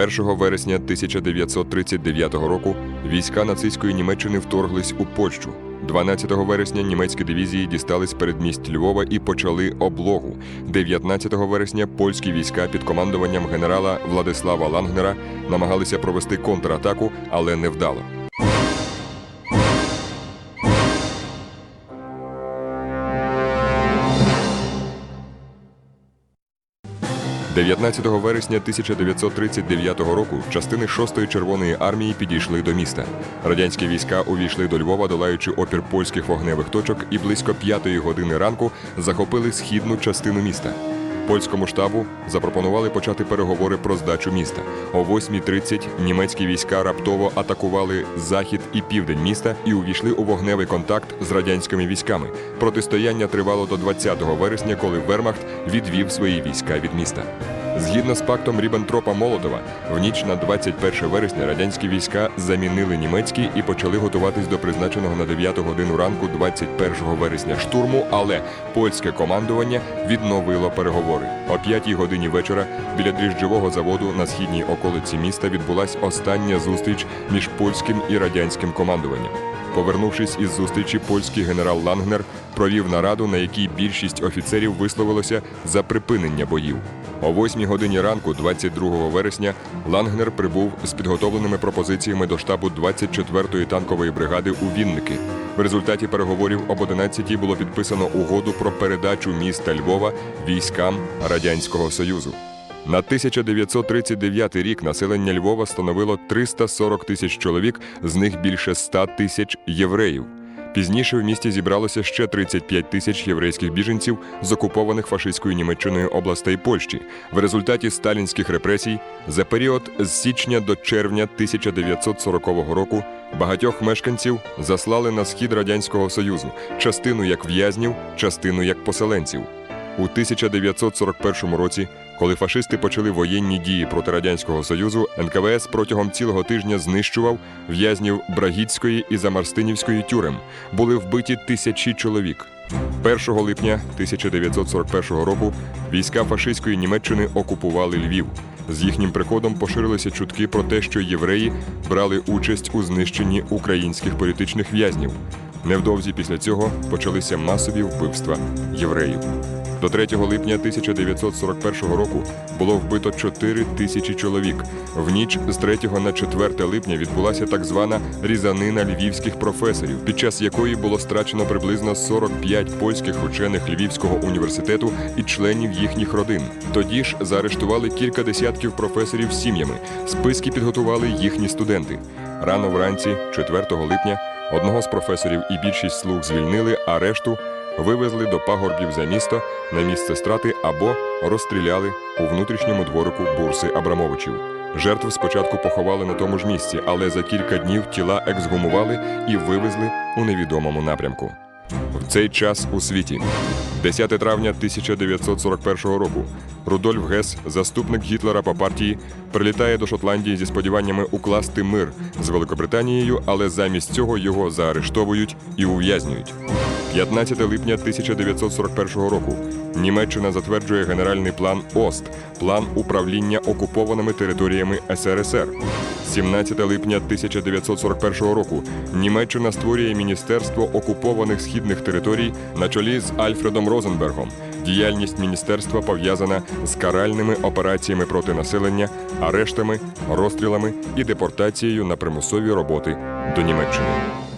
1 вересня 1939 року війська нацистської Німеччини вторглись у Польщу. 12 вересня німецькі дивізії дістались передмість Львова і почали облогу. 19 вересня польські війська під командуванням генерала Владислава Лангнера намагалися провести контратаку, але невдало. 19 вересня 1939 року частини 6-ї Червоної армії підійшли до міста. Радянські війська увійшли до Львова, долаючи опір польських вогневих точок, і близько 5 години ранку захопили східну частину міста. Польському штабу запропонували почати переговори про здачу міста. О 8.30 німецькі війська раптово атакували захід і південь міста і увійшли у вогневий контакт з радянськими військами. Протистояння тривало до 20 вересня, коли Вермахт відвів свої війська від міста. Згідно з пактом Ріббентропа Молотова, в ніч на 21 вересня радянські війська замінили німецькі і почали готуватись до призначеного на 9 годину ранку 21 вересня штурму, але польське командування відновило переговори. О 5 годині вечора біля дріжджового заводу на східній околиці міста відбулась остання зустріч між польським і радянським командуванням. Повернувшись із зустрічі, польський генерал Лангнер провів нараду, на якій більшість офіцерів висловилося за припинення боїв. О 8 годині ранку, 22 вересня, Лангнер прибув з підготовленими пропозиціями до штабу 24-ї танкової бригади у Вінники. В результаті переговорів об 11 було підписано угоду про передачу міста Львова військам Радянського Союзу. На 1939 рік населення Львова становило 340 тисяч чоловік, з них більше 100 тисяч євреїв. Пізніше в місті зібралося ще 35 тисяч єврейських біженців з окупованих фашистською Німеччиною областей Польщі. В результаті сталінських репресій за період з січня до червня 1940 року багатьох мешканців заслали на схід радянського союзу, частину як в'язнів, частину як поселенців. У 1941 році, коли фашисти почали воєнні дії проти радянського союзу, НКВС протягом цілого тижня знищував в'язнів Брагіцької і Замарстинівської тюрем. Були вбиті тисячі чоловік. 1 липня 1941 року війська фашистської Німеччини окупували Львів. З їхнім приходом поширилися чутки про те, що євреї брали участь у знищенні українських політичних в'язнів. Невдовзі після цього почалися масові вбивства євреїв. До 3 липня 1941 року було вбито 4 тисячі чоловік. В ніч з 3 на 4 липня відбулася так звана різанина львівських професорів, під час якої було страчено приблизно 45 польських учених Львівського університету і членів їхніх родин. Тоді ж заарештували кілька десятків професорів з сім'ями. Списки підготували їхні студенти. Рано вранці, 4 липня, одного з професорів і більшість слуг звільнили, а решту вивезли до пагорбів за місто на місце страти або розстріляли у внутрішньому дворику бурси Абрамовичів. Жертв спочатку поховали на тому ж місці, але за кілька днів тіла ексгумували і вивезли у невідомому напрямку. В цей час у світі 10 травня 1941 року Рудольф Гес, заступник Гітлера по партії, прилітає до Шотландії зі сподіваннями укласти мир з Великобританією, але замість цього його заарештовують і ув'язнюють. 15 липня 1941 року Німеччина затверджує генеральний план ОСТ план управління окупованими територіями СРСР. 17 липня 1941 року Німеччина створює Міністерство окупованих східних територій на чолі з Альфредом Розенбергом. Діяльність міністерства пов'язана з каральними операціями проти населення, арештами, розстрілами і депортацією на примусові роботи до Німеччини.